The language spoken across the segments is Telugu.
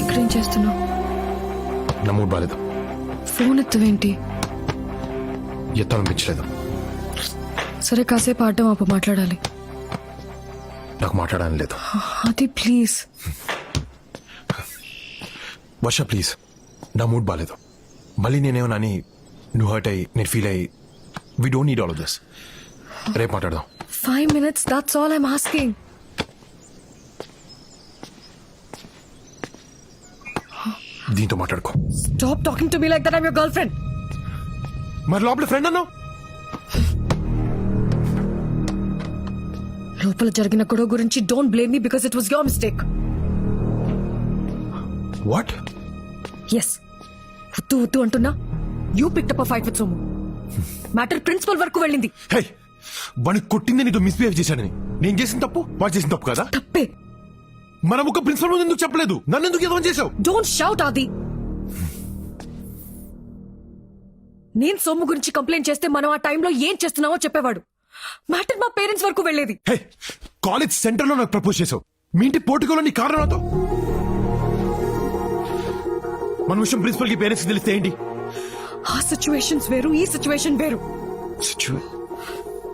ఇక్కడేం చేస్తున్నావు? నా మూడ్ బాలేదు. ఫోన్ ఎత్తువేంటి? ఎత్తాలనిపించలేదు సరే కాసేపు ఆడడం అప్పు మాట్లాడాలి. నాకు మాట్లాడాలని లేదు. అది ప్లీజ్. వర్ష ప్లీజ్. నా మూడ్ బాలేదు. మళ్ళీ నేనేమన్నా అని నువ్వు హర్ట్ అయ్యి నేను ఫీల్ అయ్యి we don't need all of this రేపు మాట్లాడదాం. Five minutes that's all I'm asking దీంతో మాట్లాడుకో. Stop talking to me like that I'm your girl friend మరి లోపల ఫ్రెండ్ అన్నావు? లోపల జరిగిన గొడవ గురించి don't blame me because it was your mistake what yes ఉత్తు ఉత్తు అంటున్నా. You pick up fight with Somu matter principal వరకు వెళ్ళింది. హే వాడిని కొట్టింది నీతో మిస్బిహేవ్ చేశానని. నేను చేసిన తప్పు వాడు చేసిన తప్పు కదా? తప్పే. మనం ఒక ప్రిన్సిపల్ ముందు ఎందుకు చెప్పలేదు? నన్ను ఎందుకు ఎదవం చేసావు డోంట్ షౌట్ ఆది. నేను సోము గురించి కంప్లైంట్ చేస్తే మనం ఆ టైంలో ఏం చేస్తున్నావో చెప్పేవాడు. మ్యాటర్ మా పేరెంట్స్ వరకు వెళ్ళేది. హే కాలేజ్ సెంటర్లో నాకు ప్రపోజ్ చేసావు మీ ఇంటి పోర్టుకోలో నీ కారణం నాతో? మన విషయం ప్రిన్సిపల్కి పేరెంట్స్ తెలిస్తే ఏంటి? ఆ సిచ్యువేషన్స్ వేరు ఈ సిచ్యువేషన్ వేరు.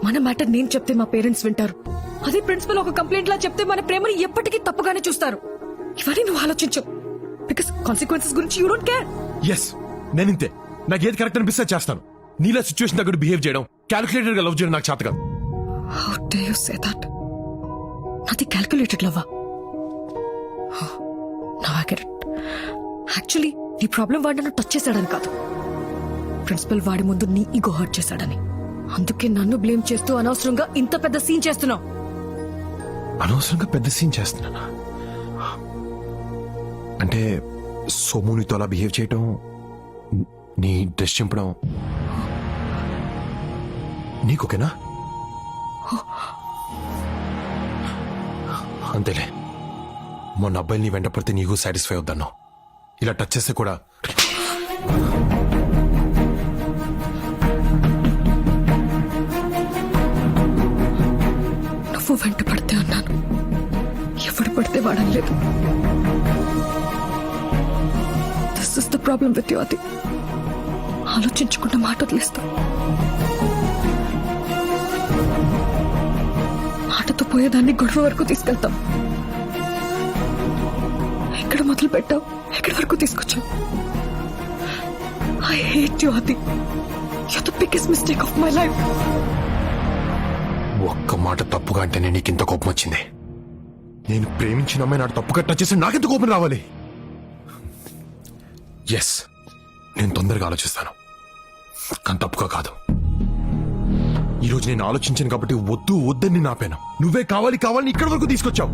మన మ్యాటర్ నేను చెప్తే మా పేరెంట్స్ వింటారు. అదే ప్రిన్సిపల్ ఒక కంప్లైంట్ లా చెప్తే మన ప్రేమని ఎప్పటికీ తప్పుగానే చూస్తారు. ఇవన్నీ నువ్వు ఆలోచించు. బికాస్ కాన్సిక్వెన్సెస్ గురించి యూ డోంట్ కేర్ ఎస్ నేను ఇంతే నాకు ఏది కరెక్ట్ అనిపిస్తే చేస్తాను. నీలా సిచ్యువేషన్ దగ్గర బిహేవ్ చేయడం క్యాలిక్యులేటెడ్గా లవ్ చేయడం నాకు చేత కాదు. How dare you say that నాది క్యాల్కులేటెడ్ లవ్వా నా గెట్ యాక్చువల్లీ నీ ప్రాబ్లం వాడు నన్ను టచ్ చేశాడని కాదు. ప్రిన్సిపల్ వాడి ముందు నీ ఈగో హర్ట్ చేశాడని. అందుకే నన్ను బ్లేమ్ చేస్తూ అనవసరంగా ఇంత పెద్ద సీన్ చేస్తున్నావు. అనవసరంగా పెద్ద సీన్ చేస్తున్నానా అంటే సోమునితో అలా బిహేవ్ చేయటం నీ డ్రెస్ చింపడం నీకోకేనా? అంతేలే. మొన్న అబ్బాయిని వెంట పడితే నీకు సాటిస్ఫై అవుతాను ఇలా టచ్ చేస్తే కూడా నువ్వు వెంట పడితే వాడలేదు this is the problem with యువతి ఆలోచించకుండా మాట వదిలేస్తా మాటతో పోయేదాన్ని గొడవ వరకు తీసుకెళ్తాం. ఎక్కడ మొదలు పెట్టావు ఎక్కడి వరకు తీసుకొచ్చావు? ఐ హేట్ యు అది you the biggest mistake of my life ఒక్క మాట తప్పుగా అంటేనే నీకు ఇంత కోపం వచ్చింది నేను ప్రేమించిన అమ్మాయి నాడు తప్పు కట్టా చేసి నాకెందుకు కోపం రావాలి? ఎస్ నేను తొందరగా ఆలోచిస్తాను. కానీ తప్పుగా కాదు. ఈరోజు నేను ఆలోచించాను కాబట్టి వద్దు వద్దని నేను ఆపాను నువ్వే కావాలి కావాలని ఇక్కడి వరకు తీసుకొచ్చావు.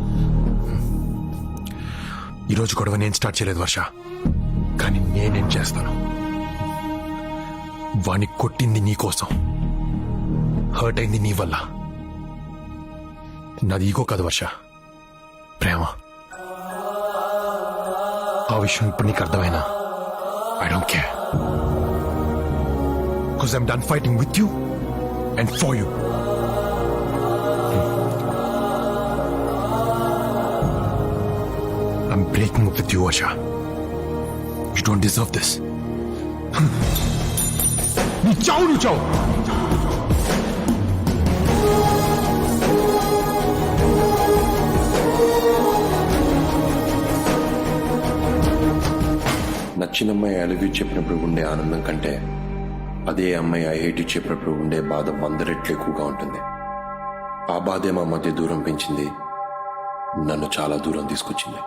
ఈరోజు గొడవ నేను స్టార్ట్ చేయలేదు వర్ష. కానీ నేనేం చేస్తాను? వాణ్ణి కొట్టింది నీ కోసం. హర్ట్ అయింది నీ వల్ల. నాది ఈగో కాదు వర్ష. ప్రేమ. ఆ విషయం ఇప్పుడు నీకు అర్థమైనా? I don't care because I'm done fighting with you and for you I'm breaking up with you Asha you don't deserve this నీ చావు నువ్వు చావు నచ్చిన అమ్మాయి ఐ లవ్ యూ చెప్పినప్పుడు ఉండే ఆనందం కంటే అదే అమ్మాయి ఐ హేట్ యూ చెప్పినప్పుడు ఉండే బాధ వంద రెట్లు ఎక్కువగా ఉంటుంది. ఆ బాధే మా మధ్య దూరం పెంచింది. నన్ను చాలా దూరం తీసుకొచ్చింది.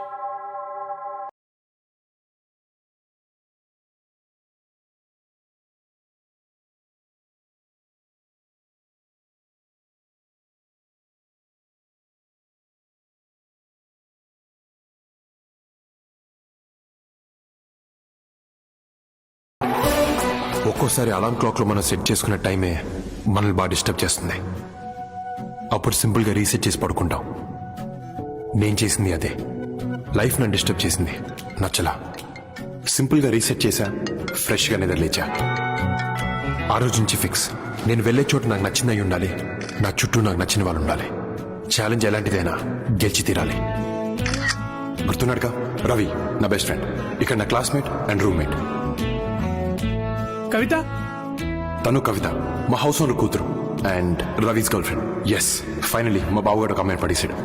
ఒక్కోసారి అలారం క్లాక్లో మనం సెట్ చేసుకున్న టైమే మనల్ని బాగా డిస్టర్బ్ చేస్తుంది. అప్పుడు సింపుల్గా రీసెట్ చేసి పడుకుంటాం. నేను చేసింది అదే. లైఫ్ నన్ను డిస్టర్బ్ చేసింది. నచ్చలా. సింపుల్గా రీసెట్ చేశా ఫ్రెష్గా నిద్ర లేచా ఆ రోజు నుంచి ఫిక్స్ నేను వెళ్ళే చోటు నాకు నచ్చిందై ఉండాలి. నా చుట్టూ నాకు నచ్చిన వాళ్ళు ఉండాలి. ఛాలెంజ్ ఎలాంటిదైనా గెలిచి తీరాలి. గుర్తున్నాడుగా? రవి నా బెస్ట్ ఫ్రెండ్ ఇక్కడ నా క్లాస్మేట్ అండ్ రూమ్మేట్ కవిత? తను కవిత. మా హౌస్ ఓనర్ కూతురు. And Ravi's girl friend. Yes finally మా బావగాడు ఒక అమ్మాయిని పడేసాడు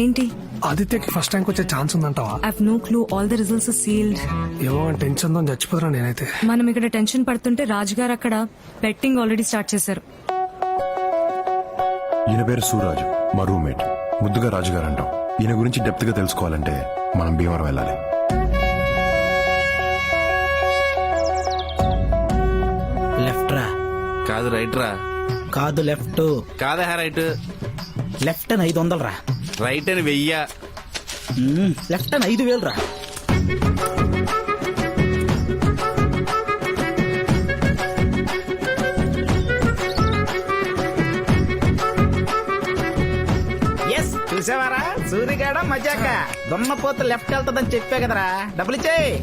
ఏంటి? ఆదిత్యకి ఫస్ట్ ర్యాంక్ వచ్చే chance ఉందంటావా? I no clue all the results sealed ఏమో టెన్షన్తో చచ్చిపోతున్నా నేనైతే. మనం ఇక్కడ టెన్షన్ పడుతుంటే రాజు గారు అక్కడ బెట్టింగ్ ఆల్రెడీ స్టార్ట్ చేశారు. ఈయన పేరు సూరాజు మా రూమ్మేట్ ముద్దుగా రాజుగారు అంటాం. ఈయన గురించి డెప్త్గా తెలుసుకోవాలంటే మనం భీమవరం వెళ్ళాలి. కాదు రైట్ రా. కాదు లెఫ్ట్ కాదా రైట్ లెఫ్ట్ అని ఐదు వందలు రా. రైట్ అని వెయ్య. మ్మ్, లెఫ్ట్ అని ఐదు వేలు రా. ఎస్ చూసావారా? సూర్యగాడ మజాక. దున్నపోత లెఫ్ట్ వెళ్తుందని చెప్పా కదరా. డబ్బులు ఇచ్చేయి.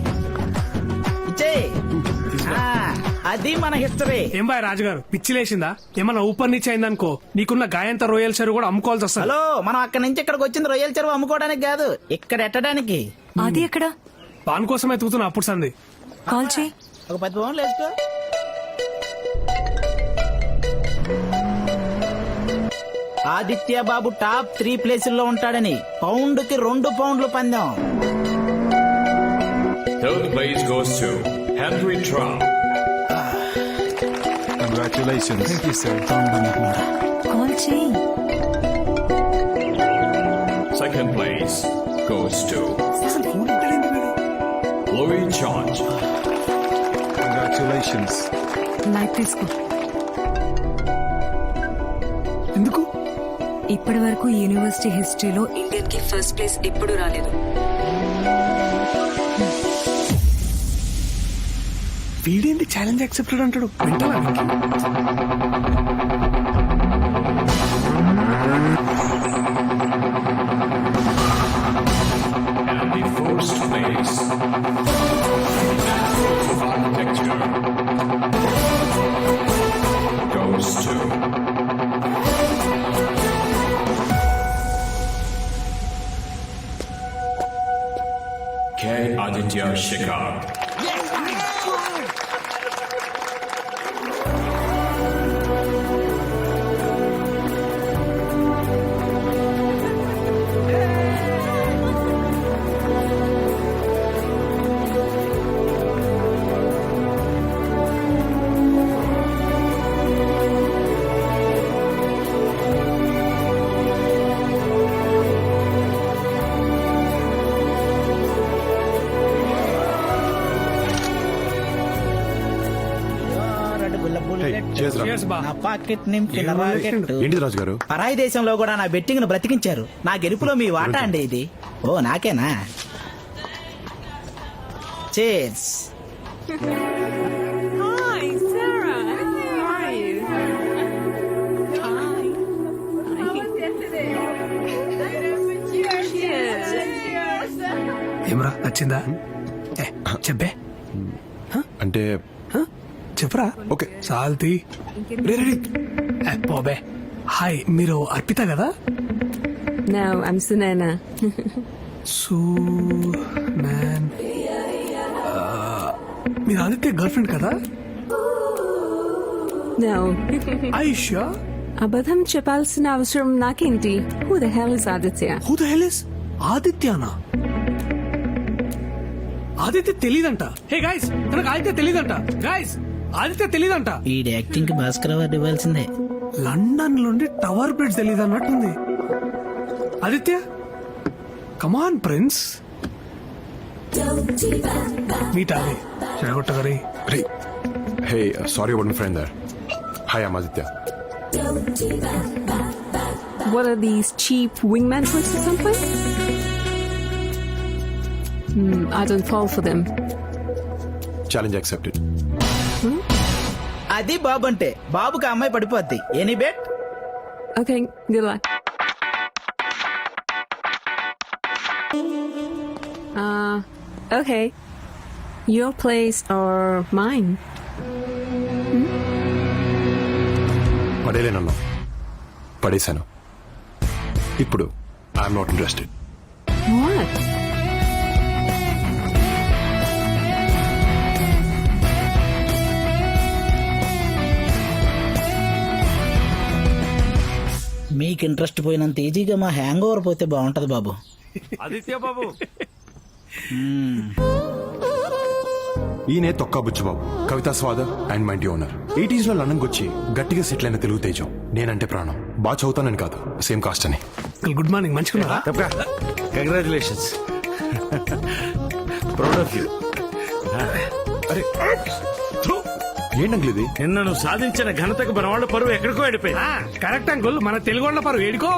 ఇచ్చేయి. ఆ, అది మన హిస్టరీ. ఏం బాయ్ రాజుగారు? పిచ్చి లేచిందా ఏమన్నా ఊపర్ నుంచి అయిందనుకో నీకున్న గాయంత రొయ్యల చెరువు కూడా అమ్ముకోవాల్సి వస్తుంది. హలో మనం అక్కడి నుంచి ఇక్కడికి వచ్చింది రొయ్యల చెరువు అమ్ముకోవడానికి కాదు ఇక్కడ ఎట్టడానికి? అది ఎక్కడ? పాన్ కోసం ఎతుకుతున్నా అప్పుడు సంది. కాల్ చేయి. ఒక పది పౌన్లు వేసుకో ఆదిత్య బాబు టాప్ త్రీ ప్లేసుల్లో ఉంటాడని పౌండ్కి రెండు పౌండ్లు పందెం. Third place goes to Henry Trump. Call చేయి Second place goes to Louis George. Light తీసుకో ఎందుకు ఇప్పటి వరకు యూనివర్సిటీ హిస్టరీలో ఇండియన్కి ఫస్ట్ ప్లేస్ ఎప్పుడు రాలేదు. వీడేంటి ఛాలెంజ్ యాక్సెప్టెడ్ అంటాడు వింటావా వీడికి? And the first place of architecture goes to K. Aditya Shikhar. Yes, రా. Cheers బా. నా పాకెట్ నింపిన ఏం రాకెట్ ఏంటిది రాజుగారు? పరాయి దేశంలో కూడా నా బెట్టింగ్ను బ్రతికించారు. నా గెలుపులో మీ వాటా అండి ఇది. ఓ నాకేనా? ఏమరా నచ్చిందా? ఏ, చెప్పే. అంటే చెప్పరా? ఓకే. సాల్తీ. పోబే హాయ్ మీరు అర్పిత కదా? No, I'm Sunana. సూ మ్యాన్ మీరు ఆదిత్య గర్ల్ ఫ్రెండ్ కదా? No. ఐషా అబద్ధం చెప్పాల్సిన అవసరం నాకేంటి? Who the hell is Aditya? Who the hell is ఆదిత్యనా? Aditya తెలీదంట. హే గాయస్ తనకు ఆదిత్య తెలీదంట. గాయస్ ఆదిత్య తెలీదంట. ఈ యాక్టింగ్కి భాస్కర్ అవార్డు ఇవ్వాల్సిందే. లండన్ నుండి టవర్ బ్రిడ్జ్ తెలీదు అన్నట్టుంది Aditya come on prince meet అది చెడగొట్టగరి. Sorry my friend there hi I'm Aditya What are these cheap wingman tricks or something? Hmm, I don't fall for them. Challenge accepted అది బాబు అంటే బాబుకి ఆ అమ్మాయి పడిపోద్ది any bet Okay, good luck. Uh, okay. Your place or mine? పడేలేనన్నా పడేశాను ఇప్పుడు ఐఎమ్ నాట్ ఇంట్రెస్టెడ్ What? మీకు ఇంట్రెస్ట్ పోయినంత ఈజీగా మా హ్యాంగ్ ఓవర్ పోతే బాగుంటది బాబు. ఆదిత్య బాబు. ఈయనే తొక్కా బుచ్చిబాబు కవితా స్వాద అండ్ మైండ్ ఓనర్. ఎయిటీస్లో లండన్కి వచ్చి గట్టిగా సెటిల్ అయిన తెలుగు తేజం. నేనంటే ప్రాణం. బాగా చదువుతానని కాదు. సేమ్ కాస్ట్ అని. గుడ్ మార్నింగ్ మంచుకున్నారా కంగ్రాచులేషన్స్ ప్రౌడ్ ఆఫ్ యూ అరే. ఏంటంకుల్ ఇది నిన్న నువ్వు సాధించిన ఘనతకు మన వాళ్ళ పరువు ఎక్కడికో వెళ్ళిపోయింది. కరెక్ట్ అంకుల్ మన తెలుగు వాళ్ళ పరు ఏడుకో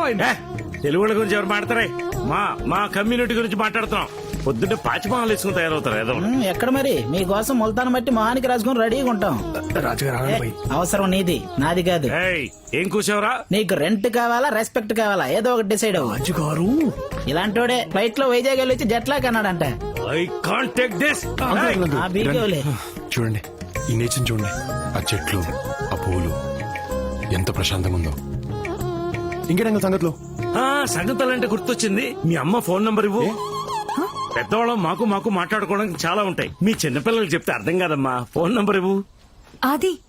తెలుగు వాళ్ళ గురించి ఎవరు మాట్లాడతారే? మా మా కమ్యూనిటీ గురించి మాట్లాడుతున్నాం. పొద్దున్నే పాచిమహాలు వేసుకుని తయారవుతారు ఏదో ఎక్కడ మరి? మీకోసం ముల్తాన్ బట్టి మొహానికి రాసుకుని రెడీగా ఉంటాం. అవసరం నీది. నాది కాదు. ఏయ్ ఏం కూర్చోవరా? నీకు రెంట్ కావాలా రెస్పెక్ట్ కావాలా? ఏదో ఒకటి డిసైడ్ అవ్వు. రాజుగారు. ఇలాంటోడే ఫ్లైట్లో వైజాగ్ వెళ్ళి వచ్చి జెట్ లాక్ అన్నాడంట. ఐ కాంట్ టేక్ దిస్ చూడండి. ఈ నేచర్ చూడండి. ఆ చెట్లు ఆ పువ్వులు ఎంత ప్రశాంతంగా ఉందో ఇంకేటంగా సంగతిలో సంగతులంటే గుర్తొచ్చింది. మీ అమ్మ ఫోన్ నంబర్ ఇవ్వు. పెద్దవాళ్ళం మాకు మాకు మాట్లాడుకోవడానికి చాలా ఉంటాయి. మీ చిన్నపిల్లలకి చెప్తే అర్థం కాదమ్మా. ఫోన్ నంబర్ ఇవ్వు. ఆది.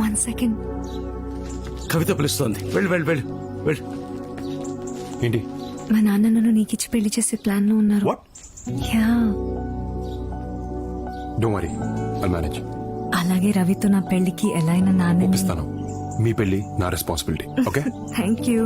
వన్ సెకండ్ కవిత పిలుస్తోంది. వెళ్ళు వెళ్ళు వెళ్ళు వెళ్ళు. ఏంటి? మా నాన్న నన్ను నీకిచ్చి పెళ్ళి చేసే ప్లాన్లో ఉన్నారు. వాట్ యా డో వరీ ఐ మేనేజ్ అలాగే రవితో నా పెళ్ళికి ఎలా అయినా నాన్న ఒప్పిస్తాను. మీ పెళ్ళి నా రెస్పాన్సిబిలిటీ ఓకే థ్యాంక్ యూ